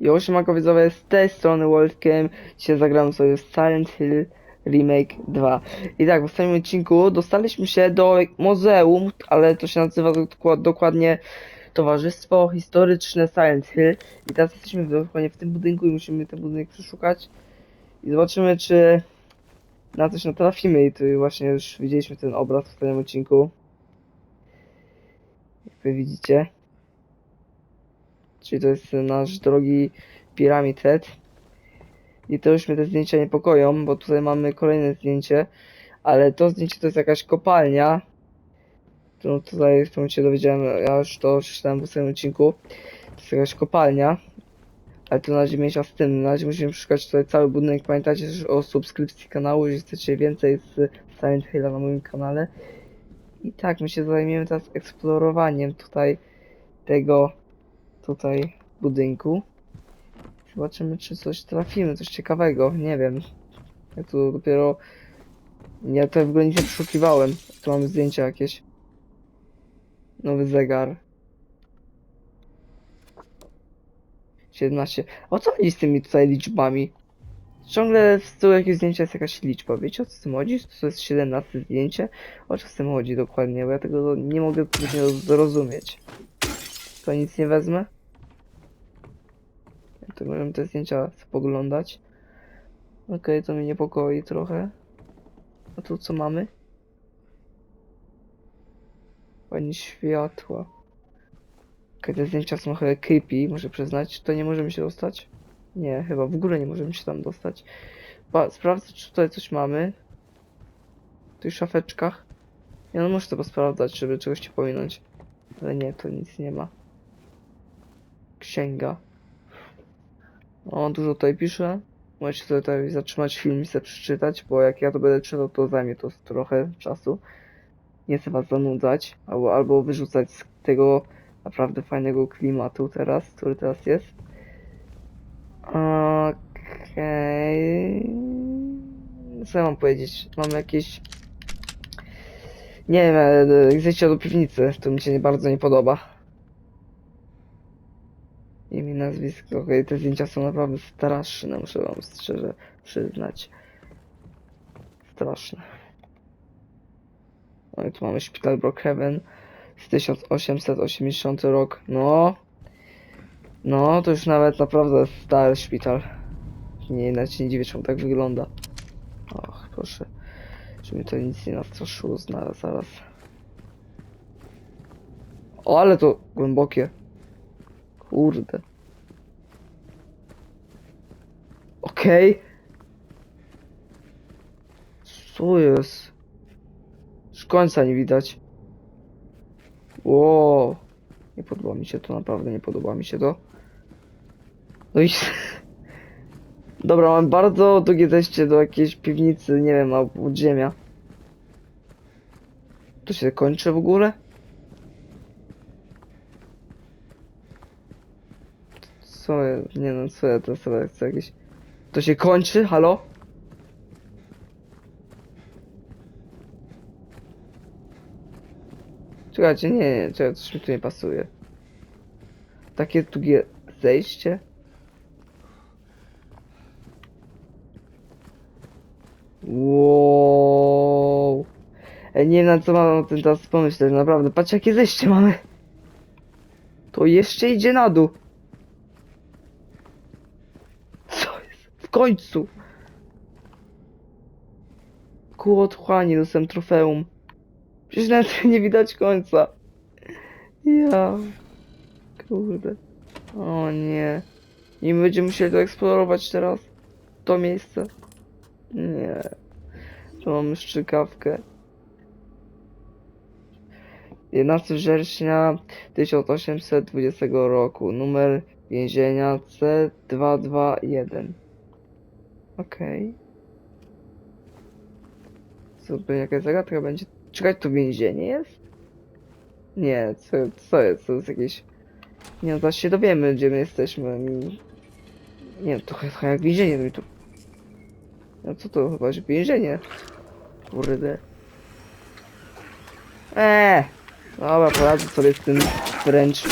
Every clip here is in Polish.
Jo, siemanko z tej strony Worldcam. Dzisiaj zagram sobie Silent Hill Remake 2. I tak, w ostatnim odcinku dostaliśmy się do muzeum, ale to się nazywa dokła- dokładnie Towarzystwo Historyczne Silent Hill. I teraz jesteśmy dokładnie w tym budynku i musimy ten budynek przeszukać. I zobaczymy, czy na coś natrafimy. I tu właśnie już widzieliśmy ten obraz w ostatnim odcinku. Jak wy widzicie. Czyli to jest nasz drogi Pyramid Head. I to już mnie te zdjęcia niepokoją, bo tutaj mamy kolejne zdjęcie. Ale to zdjęcie to jest jakaś kopalnia. Którą tutaj w tym momencie dowiedziałem, ja już to przeczytałem w swoim odcinku. To jest jakaś kopalnia. Ale to na razie mniejsza z tym. Na razie musimy przeszukać tutaj cały budynek. Pamiętajcie też o subskrypcji kanału, jeżeli chcecie więcej z Silent Hilla na moim kanale. I tak, my się zajmiemy teraz eksplorowaniem tutaj tego tutaj budynku. Zobaczymy, czy coś trafimy, coś ciekawego. Nie wiem. Ja tu dopiero. Ja tutaj w ogóle nie przeszukiwałem. Tu mamy zdjęcia jakieś. Nowy zegar. 17. O co chodzi z tymi tutaj liczbami? Ciągle w tyłu jakieś zdjęcia jest jakaś liczba. Wiecie o co z tym chodzi? To jest 17 zdjęcie? O co z tym chodzi dokładnie? Bo ja tego nie mogę zrozumieć. To nic nie wezmę. To możemy te zdjęcia spoglądać. Okej, to mnie niepokoi trochę. A tu co mamy? Pani światła. Okej, te zdjęcia są trochę creepy, muszę przyznać. To nie możemy się dostać? Nie, chyba w ogóle nie możemy się tam dostać. Ba, sprawdzę, czy tutaj coś mamy. W tych szafeczkach. Ja no muszę to sprawdzać, żeby czegoś nie pominąć. Ale nie, to nic nie ma. Księga. O, dużo tutaj pisze. Możecie sobie tutaj zatrzymać film i sobie przeczytać, bo jak ja to będę czytał, to zajmie to trochę czasu. Nie chcę was zanudzać, albo, albo wyrzucać z tego naprawdę fajnego klimatu teraz, który teraz jest. Okej. Co ja mam powiedzieć? Mam jakieś... Nie wiem, e, zejście do piwnicy, to mi się nie bardzo nie podoba. Imię, nazwisko, okej, te zdjęcia są naprawdę straszne, muszę wam szczerze przyznać. Straszne. No i tu mamy szpital Brookhaven z 1880 rok. No. No, to już nawet naprawdę stary szpital. Nie, nawet się nie dziwię, czemu tak wygląda. Och, proszę. Żeby to nic nie nastraszyło zaraz, zaraz. O, ale to głębokie. Kurde. Okej. Co jest? Już końca nie widać. Wow. Nie podoba mi się to, naprawdę nie podoba mi się to. No i... Dobra, mam bardzo długie zejście do jakiejś piwnicy, nie wiem, albo podziemia. To się kończy w ogóle? Co nie no, co ja to sobie chcę jakieś... To się kończy? Halo? Czekajcie, nie, nie, czekaj, coś mi tu nie pasuje. Takie długie zejście? Wow. Ej, nie wiem na co mam o tym teraz pomyśleć, naprawdę. Patrz jakie zejście mamy. To jeszcze idzie na dół. Co jest? W końcu. Ku otchłani dostałem trofeum. Przecież nawet nie widać końca. Ja. Kurde. O nie. I my będziemy musieli to eksplorować teraz. To miejsce. Nie. To mamy szczykawkę. 11 września 1820 roku. Numer więzienia C221. Okej. Co, by jakaś zagadka będzie? Czekać, to więzienie jest? Nie, co, co jest? To jest jakieś... Nie no, się dowiemy, gdzie my jesteśmy. Nie trochę, trochę jak więzienie mi tu... No co to chyba, że więzienie? Kurde. Eee! Dobra, poradzę sobie z tym wręcz.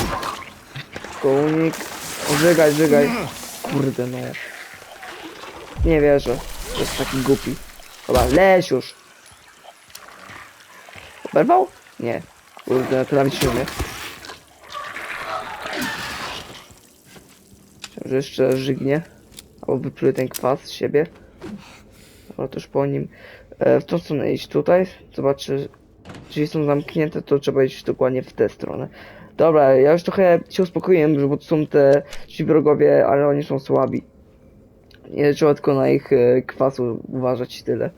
Kołnik. Żygaj, żygaj. Kurde no. Nie wierzę. Jest taki głupi. Dobra, leś już. Oberwał? Nie. Kurde, to nawet się umie. Że jeszcze żygnie. Albo wypluje ten kwas z siebie. Już po nim. E, w tą stronę iść tutaj. Zobaczy. Jeśli są zamknięte, to trzeba iść dokładnie w tę stronę. Dobra, ja już trochę się uspokoiłem, bo to są te ci wrogowie, ale oni są słabi. Nie trzeba tylko na ich e, kwasu uważać tyle.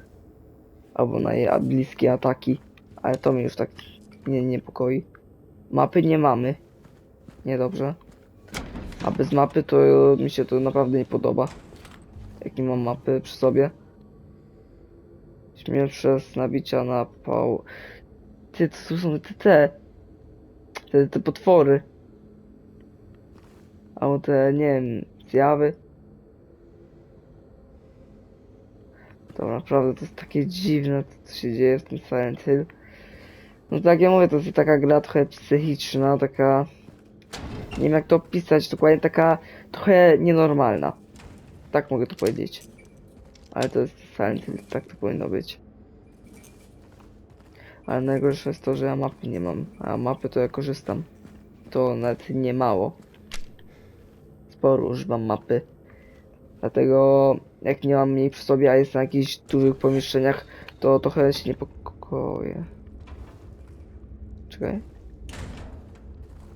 Albo na jej bliskie ataki. Ale to mnie już tak nie niepokoi. Mapy nie mamy. Niedobrze. A bez mapy to mi się to naprawdę nie podoba. Jakie mam mapy przy sobie. Śmiem przez nabicia na pał. Ty, to są te, te, te, te potwory. Albo te, nie wiem, zjawy. To naprawdę to jest takie dziwne, co się dzieje w tym Silent Hill. No tak jak mówię, to jest taka gra trochę psychiczna, taka... Nie wiem jak to opisać, dokładnie taka trochę nienormalna. Tak mogę to powiedzieć. Ale to jest Silent Hill, tak to powinno być. Ale najgorsze jest to, że ja mapy nie mam, a mapy to ja korzystam. To nawet nie mało. Sporo używam mapy. Dlatego jak nie mam jej przy sobie, a jest na jakichś dużych pomieszczeniach, to trochę się niepokoję. Czekaj.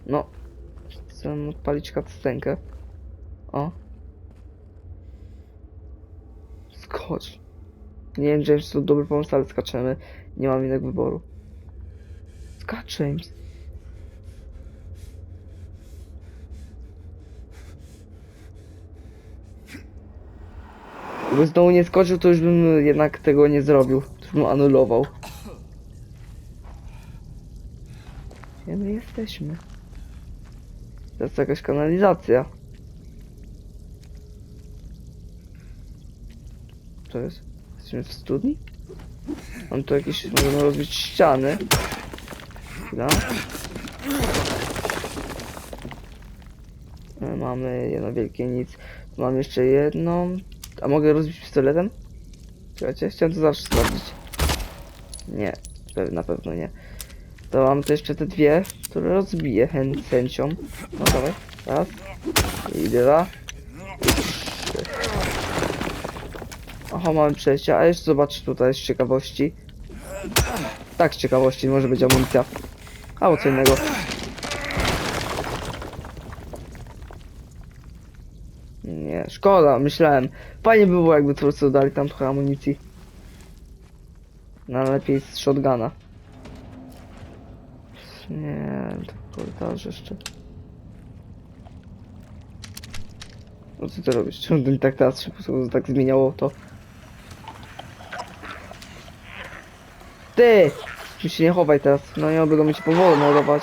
No. Chcę odpalić cutscenkę. O. Skocz. Nie wiem, James, to dobry pomysł, ale skaczemy. Nie mam innego wyboru. Skacz, James. Gdyby znowu nie skoczył, to już bym jednak tego nie zrobił. Już bym anulował. Gdzie my jesteśmy? To jest jakaś kanalizacja. To jest? Jesteśmy w studni? Mam tu jakieś... Możemy rozbić ściany. Chwila. Mamy jedno wielkie nic. Mam jeszcze jedną. A mogę rozbić pistoletem? Czekajcie, chciałem to zawsze sprawdzić. Nie, na pewno nie. To mam tu jeszcze te dwie, które rozbiję chę- chęcią. No dawaj, raz. I dwa. I trzy. Oho, mamy przejście, a jeszcze zobacz tutaj z ciekawości. Tak, z ciekawości, może być amunicja. Albo co innego. Nie, szkoda, myślałem. Fajnie by było, jakby twórcy dali tam trochę amunicji. No lepiej z shotguna. Nie, to korytarz jeszcze. No co ty robisz? Czemu mi tak teraz szybko tak zmieniało to? Ty! Mi się nie chowaj teraz. No nie mogę mi się powoli mordować.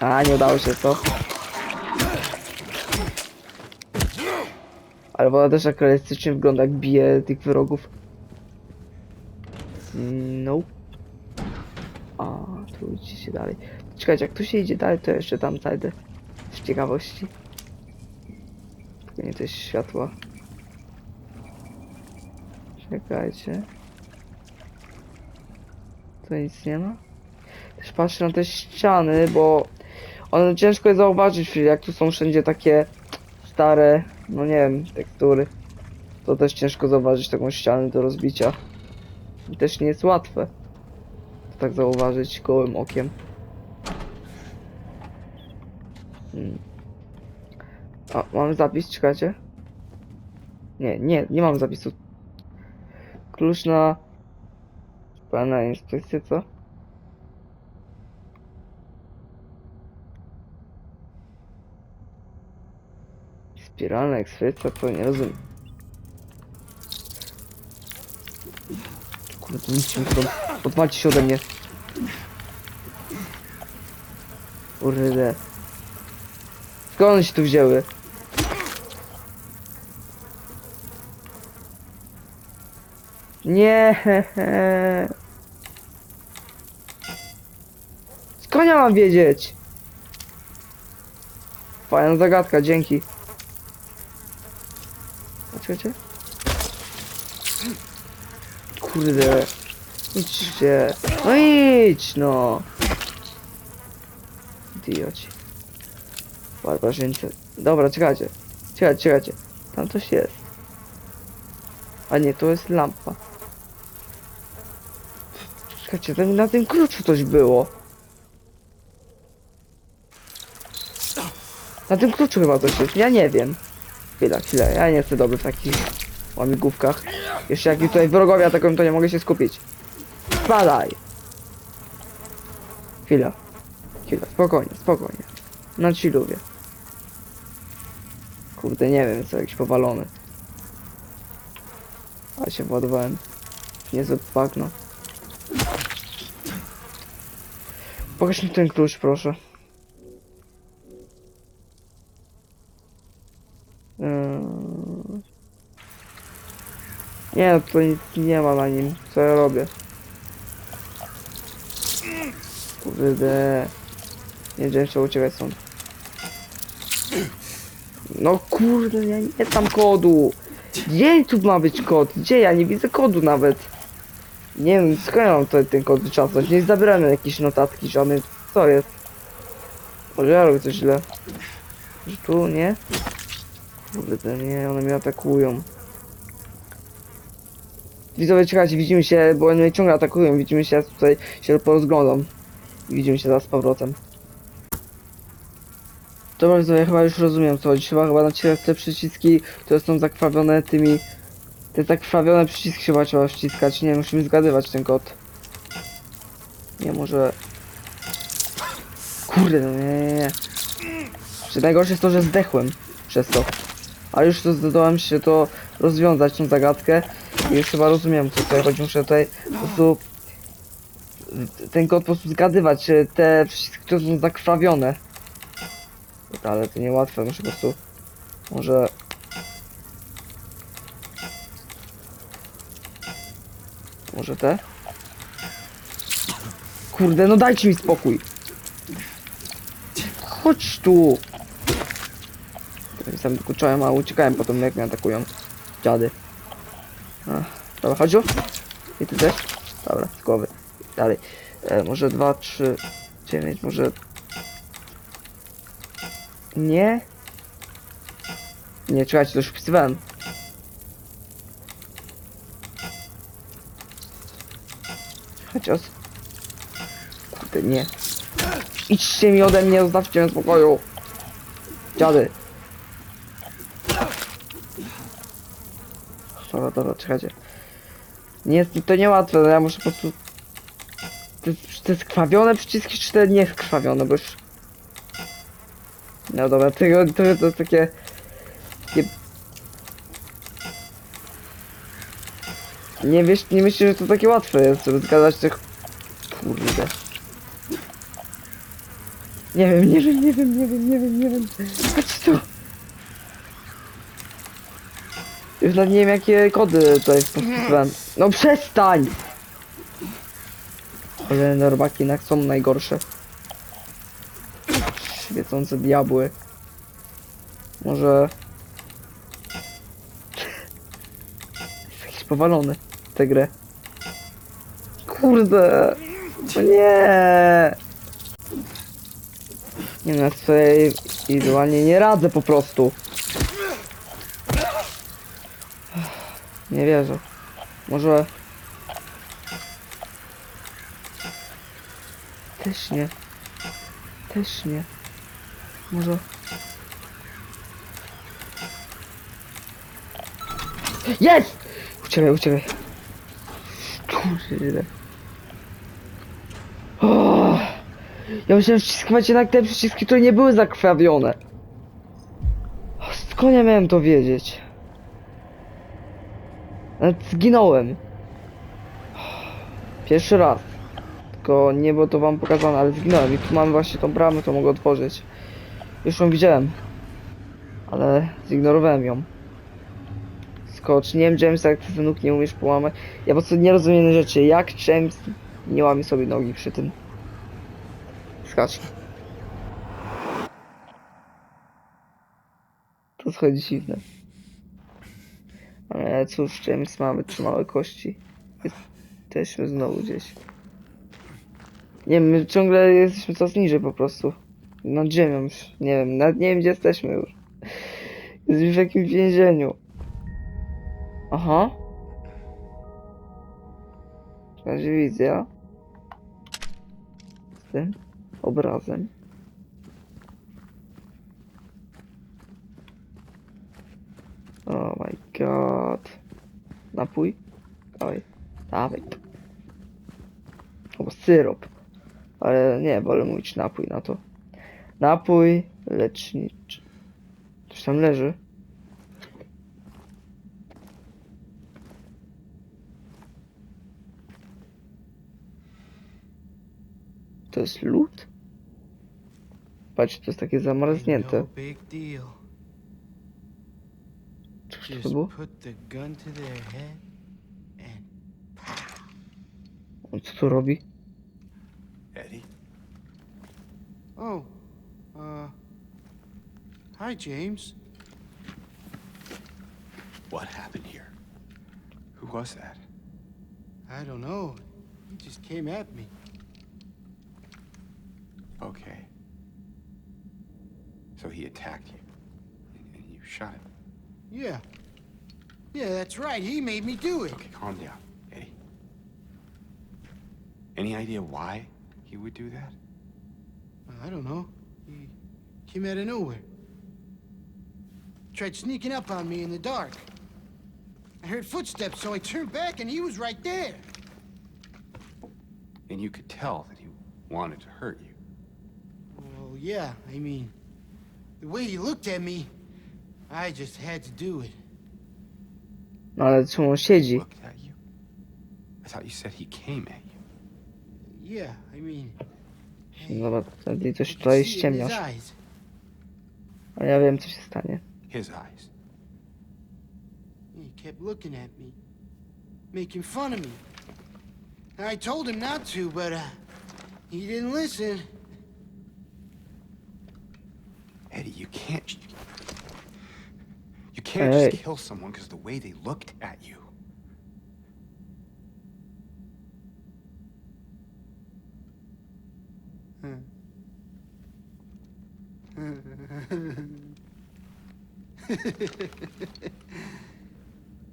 A, nie udało się to. Ale woda też tak wygląda, jak bije tych wrogów. No. A, tu idzie się dalej. Czekajcie, jak tu się idzie dalej, to jeszcze tam zajdę. Z ciekawości. Tylko nie też światła. Czekajcie. Tu nic nie ma. Też patrzę na te ściany, bo one ciężko jest zauważyć, jak tu są wszędzie takie stare, no nie wiem, tekstury. To też ciężko zauważyć taką ścianę do rozbicia. I też nie jest łatwe. To tak zauważyć gołym okiem. Hmm. A, mamy zapis, czekajcie. Nie, nie, nie mam zapisu. Klucz na... Pana instrukcję, co? Spiralna ekspedicja, to nie rozumiem. Kurde, nic mi stąd. Odwalcie się ode mnie. Kurde. Skąd one się tu wzięły? Nie. Skąd ja mam wiedzieć? Fajna zagadka, dzięki. Czekajcie. Kurde. Idźcie. No idź, no. Idioci. Barbarzyńcy. Dobra, czekajcie. Czekajcie, czekajcie. Tam coś jest. A nie, to jest lampa. Czekajcie, tam na tym kluczu coś było. Na tym kluczu chyba coś jest, ja nie wiem. Chwila, chwila, ja nie jestem dobry w takich łamigłówkach. Jeszcze jak mi tutaj wrogowie atakują, to nie mogę się skupić. Spadaj! Chwila. Chwila, spokojnie, spokojnie. Na chilluwie. Kurde, nie wiem, jest jakiś powalony. Ale się władowałem. Niezłe bagno. Pokaż mi ten klucz, proszę. Nie, no tutaj nic nie ma na nim. Co ja robię? Kurde. Nie wiem, trzeba uciekać stąd. No kurde, ja nie tam kodu. Gdzie tu ma być kod? Gdzie? Ja nie widzę kodu nawet. Nie wiem, skąd mam tutaj ten kod wyczasnąć? Nie zabieramy jakieś notatki żadnej. Co jest? Może ja robię coś źle. Że tu, nie? Kurde, nie, one mnie atakują. Widzowie, czekajcie, widzimy się, bo mnie ciągle atakują. Widzimy się, ja tutaj się porozglądam. Widzimy się zaraz z powrotem. Dobra, widzowie, chyba już rozumiem co chodzi. Trzeba chyba naciskać te przyciski, które są zakrwawione tymi... Te zakrwawione przyciski chyba trzeba wciskać. Nie, musimy zgadywać ten kod. Nie, może... Kurde, no nie, nie, nie. Czy najgorsze jest to, że zdechłem przez to. Ale już to zdołałem się to rozwiązać, tą zagadkę. Już chyba rozumiem, co tutaj chodzi. Muszę tutaj po prostu ten kod po prostu zgadywać, te przyciski, które są zakrwawione. Ale to niełatwe, muszę po prostu... Może... Może te? Kurde, no dajcie mi spokój! Chodź tu! Sam dokuczałem, a uciekałem potem jak mnie atakują. Dziady. Ach, dobra, chodź tu. I ty też? Dobra, z głowy. Dalej. E, może 2, 3, 9, może... Nie? Nie, czekajcie, to już wpisywałem. Chociaż... Kurde, nie. Idźcie mi ode mnie, zostawcie mnie w spokoju. Dziady. Dobra, dobra, czekajcie. Nie jest to niełatwe, no ja muszę po prostu... Te, te skrwawione przyciski, czy te nieskrwawione, bo już... No dobra, to, to jest takie... takie... Nie wiesz, nie myślę, że to takie łatwe jest, żeby zgadać tych... Kurde. Nie wiem, nie wiem, nie wiem, nie wiem, nie wiem, nie wiem. Patrz tu. Już nawet nie wiem jakie kody tutaj wpisywałem. No przestań! Ale normaki jednak są najgorsze. Świecące diabły. Może... Jest jakiś powalony w tę grę. Kurde! No nie! Nie no, ja sobie idealnie nie radzę po prostu. Nie wierzę. Może... Też nie. Też nie. Może... Jest! Uciekaj, uciekaj. Kurde. O! Ja musiałem wciskać jednak te przyciski, które nie były zakrwawione. Skąd ja miałem to wiedzieć? Nawet zginąłem. Pierwszy raz. Tylko nie było to wam pokazane, ale zginąłem i tu mamy właśnie tą bramę, to mogę otworzyć. Już ją widziałem. Ale zignorowałem ją. Skocz, nie wiem James, jak ty nóg nie umiesz połamać. Ja po prostu nie rozumiem rzeczy. Jak James nie łamie sobie nogi przy tym? Skacz. To schodzi dziwne. Ale cóż, James ma wytrzymałe kości. Jesteśmy znowu gdzieś. Nie wiem, my ciągle jesteśmy coraz niżej po prostu. Nad ziemią już. Nie wiem, nawet nie wiem gdzie jesteśmy już. Jesteśmy w jakimś więzieniu. Aha. Razie widzę. Z tym obrazem. Oh my god. Napój? Dawaj. Dawaj. Albo syrop. Ale nie, wolę mówić napój na to. Napój leczniczy. Coś tam leży. To jest lód? Patrz, to jest takie zamarznięte. And On co tu robi? Eddie? oh, uh, hi James. What happened here? Who was that? I don't know. He just came at me. Okay. So he attacked you. and- And you shot him. Yeah. Yeah, that's right. He made me do it. Okay, calm down, Eddie. Any idea why he would do that? I don't know. He came out of nowhere. Tried sneaking up on me in the dark. I heard footsteps, so I turned back and he was right there. And you could tell that he wanted to hurt you. Well, yeah, I mean, the way he looked at me, I just had to do it. No ale czemu on siedzi? Looked at you? I thought you said he came at you. Yeah, I mean, Dobra, wtedy I coś could tutaj see it in his ściemniasz. eyes. A ja wiem co się stanie. His eyes. He kept looking at me, making fun of me. I told him not to, but uh, he didn't listen. Eddie, you can't. You can't Hey. just kill someone because the way they looked at you.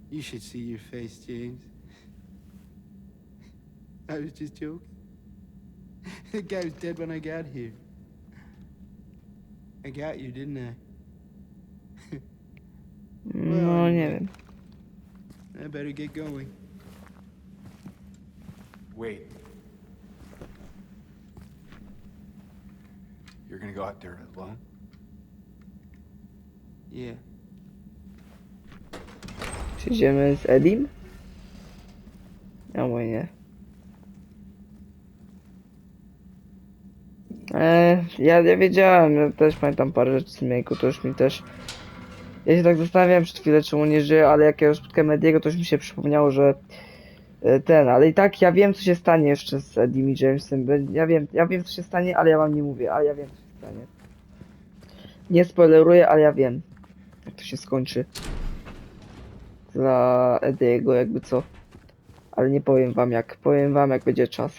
you should see your face, James. I was just joking. The guy was dead when I got here. I got you, didn't I? No nie wiem. I better get going. Wait. You're gonna go out there alone? Yeah. Czy idziemy z Edim? Mówię nie. E, ja, ja wiedziałem, ja też pamiętam parę rzeczy z Miejku, to już mi też... Ja się tak zastanawiałem przed chwilę, czemu nie żyje, ale jak ja spotkałem Ediego, to już mi się przypomniało, że e, ten, ale i tak ja wiem, co się stanie jeszcze z Edim Jamesem. Ja wiem, ja wiem, co się stanie, ale ja wam nie mówię, ale ja wiem, co się stanie. Nie spoileruję, ale ja wiem, jak to się skończy dla Ediego, jakby co. Ale nie powiem wam jak. Powiem wam jak będzie czas.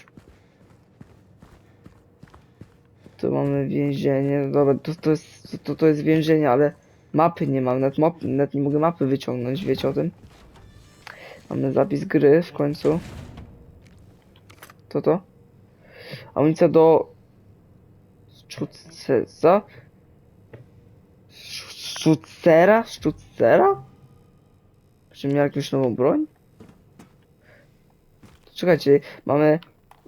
Tu mamy więzienie. Dobra, to, to, jest, to, to jest więzienie, ale mapy nie mam. Nawet, map, nawet nie mogę mapy wyciągnąć, wiecie o tym? Mamy zapis gry w końcu. To to? Amunicja do... Szczuceza? Szczucera? Szczucera? Czy miał jakąś nową broń? Czekajcie, mamy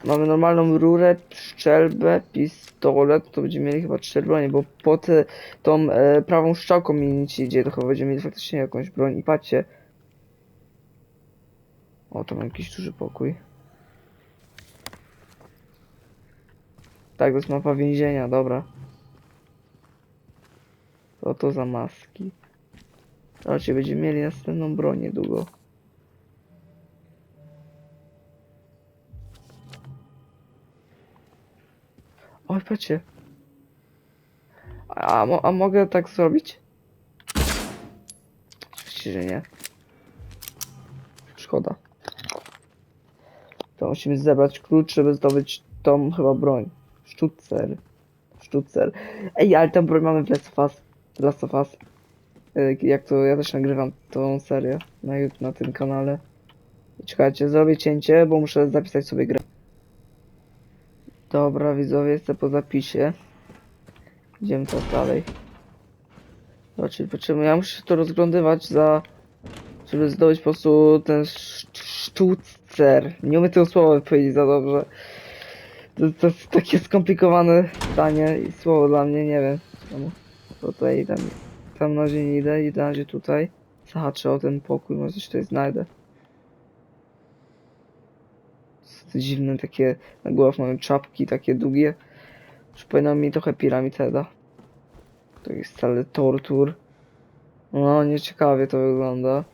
mamy normalną rurę, strzelbę, pistolet, to będziemy mieli chyba cztery bronie, bo pod e, tą e, prawą strzałką mi nic idzie, to chyba będziemy mieli faktycznie jakąś broń i patrzcie. O, to mam jakiś duży pokój. Tak, to jest mapa więzienia, dobra. Co to za maski? Raczej będziemy mieli następną broń niedługo. Patrzcie. A, mo- a mogę tak zrobić? Oczywiście, że nie. Szkoda. To musimy zebrać klucz, żeby zdobyć tą chyba broń. Sztucer. Sztucer. Ej, ale tę broń mamy w Last of Us. Last of Us. Y, Jak to ja też nagrywam tą serię na, na tym kanale. Czekajcie, zrobię cięcie, bo muszę zapisać sobie grę. Dobra, widzowie, jestem po zapisie. Idziemy teraz dalej. Potrzebujemy, ja muszę to rozglądywać za... Żeby zdobyć po prostu ten sz- sztucer. Nie umiem tego słowa powiedzieć za dobrze. To, to jest takie skomplikowane zdanie i słowo dla mnie, nie wiem. Czemu. Tutaj idę. Tam na razie nie idę, idę na razie tutaj. Zahaczę o ten pokój, może coś tutaj znajdę. Te dziwne takie, na głowach mamy czapki takie długie. Przypomina mi trochę piramid. To jest cały tortur. No, nieciekawie to wygląda.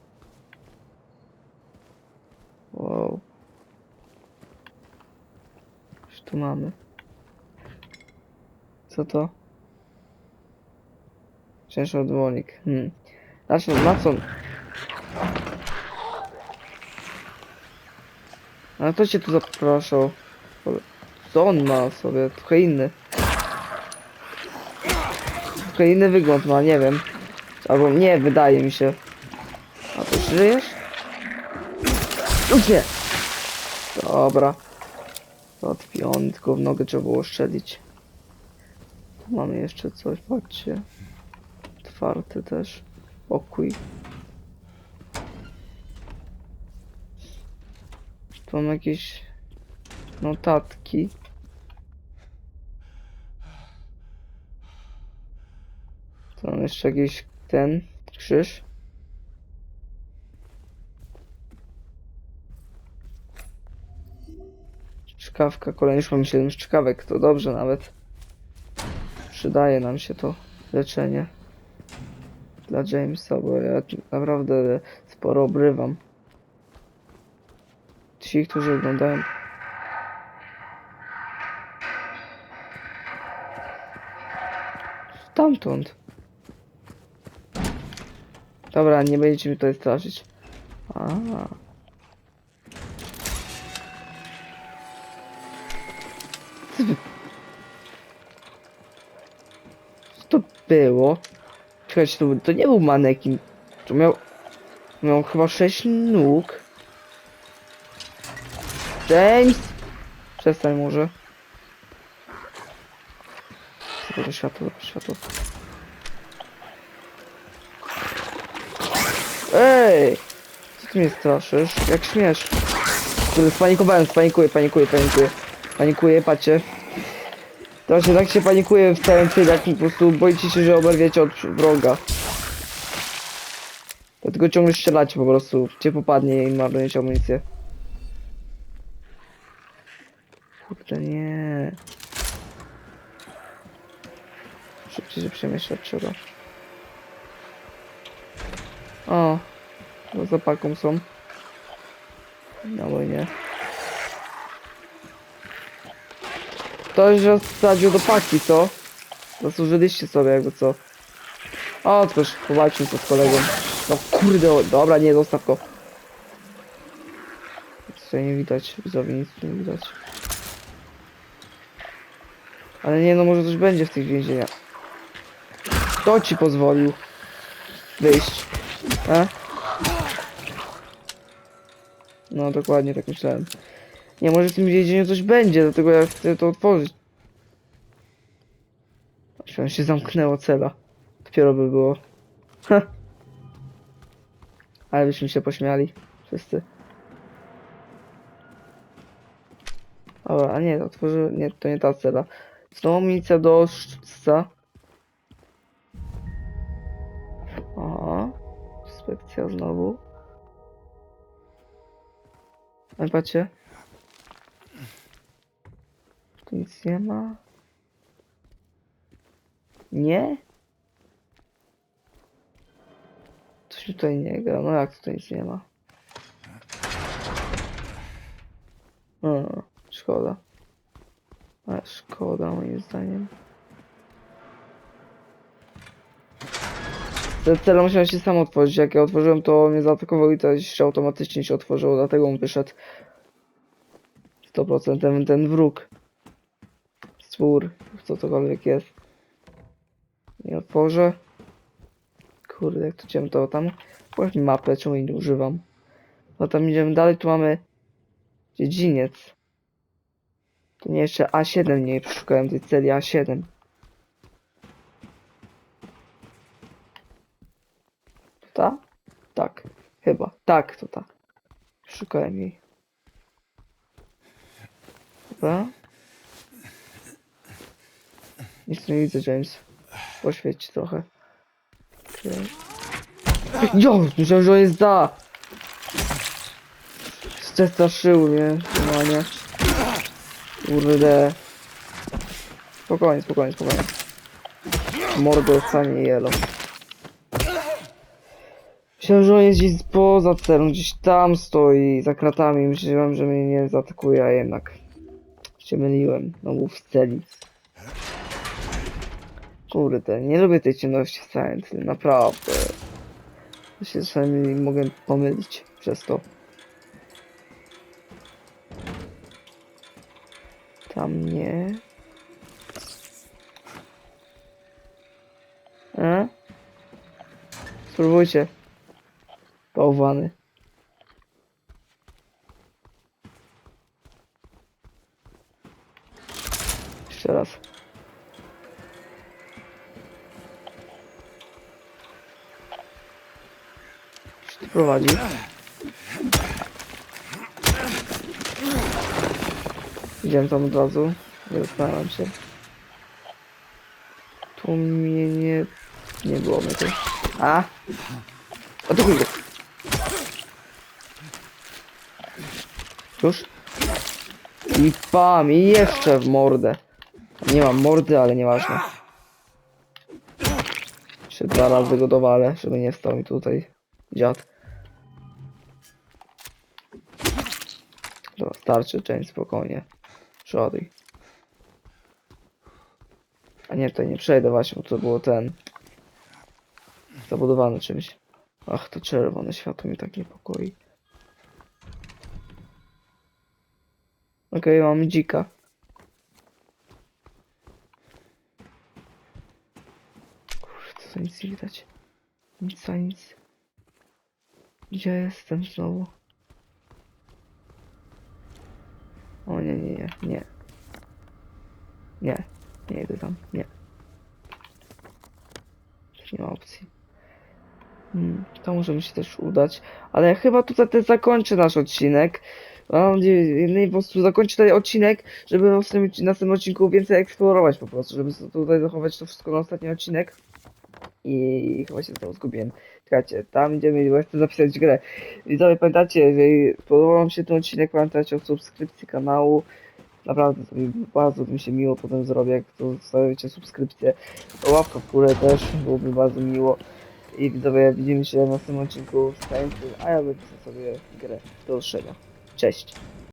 Wow. Co tu mamy? Co to? Cięższy odwołnik. Hmm. Znaczy, na co? Ale to cię tu zapraszał. Co on ma sobie? Trochę inny. Trochę inny wygląd ma, nie wiem. Albo nie, wydaje mi się. A ty żyjesz? Ludzie! Dobra. Odpiony, tylko w nogę trzeba było strzelić. Mamy jeszcze coś, patrzcie. Otwarty też. Pokój. Tu mam jakieś notatki. Tu mam jeszcze jakiś ten krzyż. Szczkawka, kolejny już mamy 7 szczkawek, to dobrze nawet. Przydaje nam się to leczenie. Dla Jamesa, bo ja naprawdę sporo obrywam. Ci, którzy oglądają. Stamtąd. Dobra, nie będziecie mi tutaj straszyć. A. Co to było? Czekajcie, to, to nie był manekin. To miał... Miał chyba sześć nóg. James! Przestań może. Dobra, światło, dobra, światło. Ej! Co ty mnie straszysz? Jak śmiesz? Spanikowałem, spanikuję, panikuję, panikuję. Panikuję, patrzcie. Właśnie tak się panikuje w całym tym, jak po prostu boicie się, że oberwiecie od wroga. Dlatego ciągle strzelacie po prostu. Cię popadnie i marnujecie amunicję. Kurde, nie. Szybciej się przemieszczać trzeba. O, za paką są. No nie. Ktoś zasadził do paki, co? Zasłużyliście sobie jakby co. O, otwórz, powalczył to z kolegą. No kurde, dobra, nie, zostaw go. Tutaj nie widać, widzowie, nic tu nie widać. Ale nie, no może coś będzie w tych więzieniach. Kto ci pozwolił wyjść? A? No dokładnie tak myślałem. Nie, może w tym więzieniu coś będzie, dlatego ja chcę to otworzyć. Aż się zamknęło cela. Dopiero by było. Ha. Ale byśmy się pośmiali. Wszyscy. Dobra, a nie, otworzy... Nie, to nie ta cela. Znowu amunicja do sztućca. Aha. Inspekcja znowu. Ale patrzcie. Tu nic nie ma. Nie? Coś tutaj nie gra. No jak tutaj nic nie ma? O, szkoda. Ale szkoda moim zdaniem. Ten cel musiał się sam otworzyć. Jak ja otworzyłem, to mnie zaatakował i to się automatycznie się otworzyło, dlatego on wyszedł. 100% ten, ten wróg. Stwór, co cokolwiek jest. Nie otworzę. Kurde, jak to chciałem to tam. Mi mapę, czemu jej nie używam. No tam idziemy dalej, tu mamy dziedziniec. To nie jeszcze A7 nie przeszukałem tej celi A7. To ta? Tak, chyba. Tak, to ta. Szukałem jej. Dobra. Nic nie widzę, James. Poświeć trochę. Jo, myślałem, że on jest za. Przestraszył mnie, normalnie. Kurde. Spokojnie, spokojnie, spokojnie. Mordo stanie jelo. Myślałem, że on jest gdzieś poza celą, gdzieś tam stoi, za kratami. Myślałem, że mnie nie zaatakuje, a jednak się myliłem. No był w celi. Kurde, nie lubię tej ciemności w Silent Hill, naprawdę. Ja się czasami mogę pomylić przez to. Tam nie. E? Spróbujcie. Bałwany. Jeszcze raz. Prowadzi? Idziemy tam od razu. Nie zastanawiam się. Tu mnie nie... Nie było mnie tu. A! A tu kurde. Już? I pam, i jeszcze w mordę. Nie mam mordy, ale nieważne. Jeszcze dwa razy go dowalę, żeby nie stał mi tutaj dziad. Dobra, starczy, część spokojnie. Żaduj. A nie, tutaj nie przejdę właśnie, bo to było ten... Zabudowane czymś. Ach, to czerwone światło mi tak niepokoi. Okej, mamy dzika. Kurde, to nic nie widać. Nic a nic. Gdzie jestem znowu? O nie, nie, nie, idę tam, nie. Nie ma opcji. Hmm, to może mi się też udać, ale chyba tutaj też zakończę nasz odcinek. Mam nadzieję, po prostu zakończę ten odcinek, żeby w następnym, następnym odcinku więcej eksplorować po prostu, żeby tutaj zachować to wszystko na ostatni odcinek. I chyba się znowu zgubiłem. Czekajcie, tam idziemy, bo chcę zapisać grę. Widzowie, pamiętacie, jeżeli podobał wam się ten odcinek, pamiętajcie o subskrypcji kanału. Naprawdę, mi bardzo mi się miło potem zrobię, jak to zostawicie subskrypcję. Łapka w górę też, byłoby bardzo miło. I widzowie, widzimy się w następnym odcinku z Tańcy, a ja wypiszę sobie grę. Do usłyszenia. Cześć.